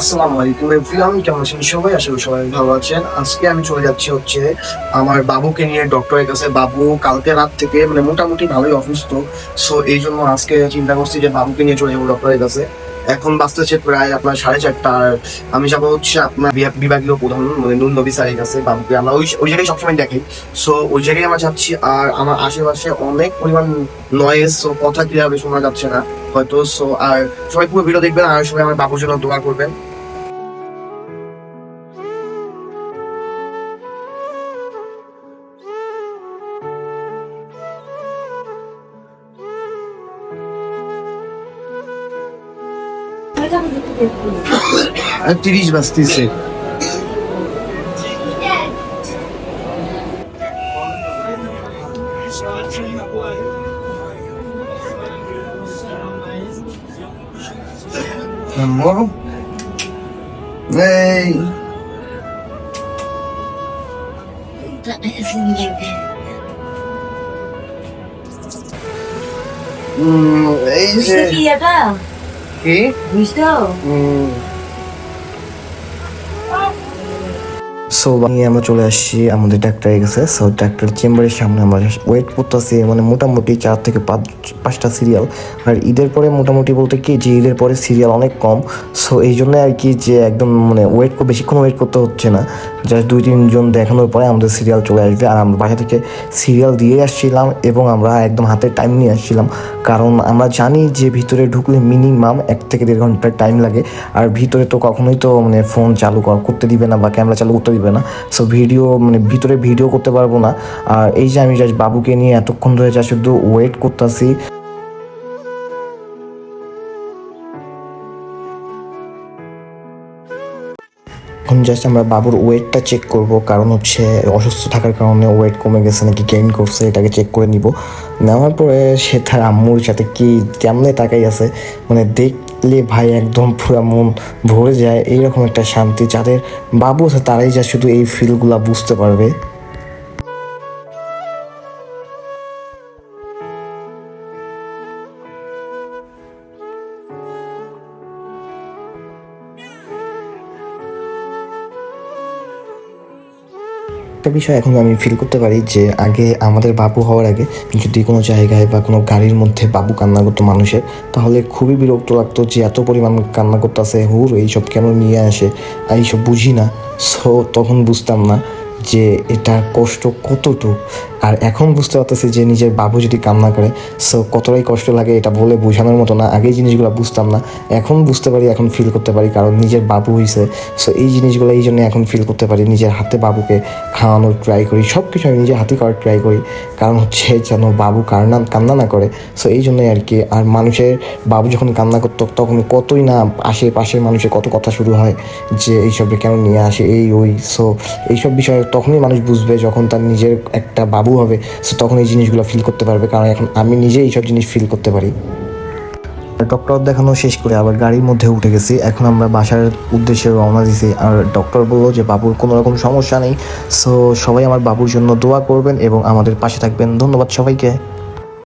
আসসালামু আলাইকুম এভরিওয়ান, কেমন আছেন সবাই? আশা করি সবাই ভালো আছেন। আজকে আমি চলে যাচ্ছি হচ্ছে আমার বাবুকে নিয়ে, ডক্টরের কাছে। বাবু কালকে রাত থেকে মানে মোটামুটি ভালোই অসুস্থ। সো এই জন্য আজকে চিন্তা করছি যে বাবুকে নিয়ে চলে যাব ডক্টরের কাছে। এখন বাঁচতেছে প্রায় আপনার সাড়ে চারটা। আর আমি যাব হচ্ছে আপনার বিভাগ- বিভাগীয় প্রধান মানে নুন নবী স্যারের কাছে বাবুকে আমরা ওই ওই জায়গায় সবসময় দেখি। সো ওই জায়গায় আমরা যাচ্ছি, আর আমার আশেপাশে অনেক পরিমাণ নয়েজ সো কথা ক্লিয়ারভাবে শোনা যাচ্ছে না, হয়তো। সো আর সবাই পুরো ভিডিও দেখবেন, আর সবাই আমার বাবুর জন্য দোয়া করবেন। আর তিরিশ বাজতেছে আম্মু এই উম, এই যে বুঝতে কি এটা সো নিয়ে আমরা চলে আসছি আমাদের ডাক্তারের কাছে। সো ডাক্তার চেম্বারের সামনে আমরা ওয়েট করতেছি। মানে মোটামুটি চার থেকে পাঁচ, পাঁচটা সিরিয়াল আর ঈদের পরে মোটামুটি বলতে কি যে ঈদের পরে সিরিয়াল অনেক কম। সো এই জন্য আর কি যে একদম মানে ওয়েট বেশিক্ষণ ওয়েট করতে হচ্ছে না। জাস্ট দুই তিনজন দেখানোর পরে আমাদের সিরিয়াল চলে আসবে। আর আমরা বাসা থেকে সিরিয়াল দিয়ে আসছিলাম এবং আমরা একদম হাতে টাইম নিয়ে আসছিলাম। কারণ আমরা জানি যে ভিতরে ঢুকলে মিনিমাম এক থেকে দেড় ঘণ্টার টাইম লাগে। আর ভিতরে তো কখনোই তো মানে ফোন চালু করতে দিবে না বা ক্যামেরা চালু করতে দিবে না। সো ভিডিও মানে ভিতরে ভিডিও করতে পারব না। আর এই যে আমি জাস্ট বাবুকে নিয়ে এতক্ষণ ধরে যা শুধু ওয়েট করতেছি। এখন জাস্ট আমরা বাবুর ওয়েটটা চেক করব। কারণ হচ্ছে অসুস্থ থাকার কারণে ওয়েট কমে গেছে নাকি গেইন করছে, এটাকে চেক করে নিব। নেওয়ার পরে সে তার আম্মুর সাথে কি কেমনে তাকাই আছে মানে দেখলে ভাই একদম পুরো মন ভরে যায়। এইরকম একটা শান্তি যাদের বাবু আছে, তারাই যা শুধু এই ফিলগুলা বুঝতে পারবে। একটা বিষয় এখন আমি ফিল করতে পারি যে আগে আমাদের বাবু হওয়ার আগে যদি কোনো জায়গায় বা কোনো গাড়ির মধ্যে বাবু কান্না করতো মানুষের, তাহলে খুবই বিরক্ত লাগতো যে এত পরিমাণ কান্না করতেছে, হুর, এইসব কেন নিয়ে আসে? এইসব বুঝি না। সো তখন বুঝতাম না। যে এটা কষ্ট কতটুকু? আর এখন বুঝতে পারতেছি যে নিজের বাবু যদি কান্না করে সো কতটাই কষ্ট লাগে এটা বলে বোঝানোর মতো না। আগে জিনিসগুলো বুঝতাম না, এখন বুঝতে পারি, এখন ফিল করতে পারি, কারণ নিজের বাবু হয়েছে সো এই জিনিসগুলো এই জন্য এখন ফিল করতে পারি, নিজের হাতে বাবুকে খাওয়ানোর ট্রাই করি সব কিছু আমি নিজের হাতে করার ট্রাই করি। কারণ হচ্ছে যেন বাবু কান্না কান্না না করে। সো এই জন্যই আর কি, আর মানুষের বাবু যখন কান্না করতো, তখন কতই না আশেপাশের মানুষের কত কথা শুরু হয় যে, এইসবে কেন নিয়ে আসে? এই, ওই। সো এইসব বিষয়ে তখনই মানুষ বুঝবে যখন তার নিজের একটা বাবু হবে, সে তখন এই জিনিসগুলো ফিল করতে পারবে। কারণ এখন আমি নিজে এইসব জিনিস ফিল করতে পারি। ডক্টর দেখানো শেষ করে আবার গাড়ির মধ্যে উঠে গেছি। এখন আমরা বাসার উদ্দেশ্যে রওনা দিছি। আর ডক্টর বলল যে, বাবুর কোনো রকম সমস্যা নেই। সো সবাই আমার বাবুর জন্য দোয়া করবেন এবং আমাদের পাশে থাকবেন। ধন্যবাদ সবাইকে।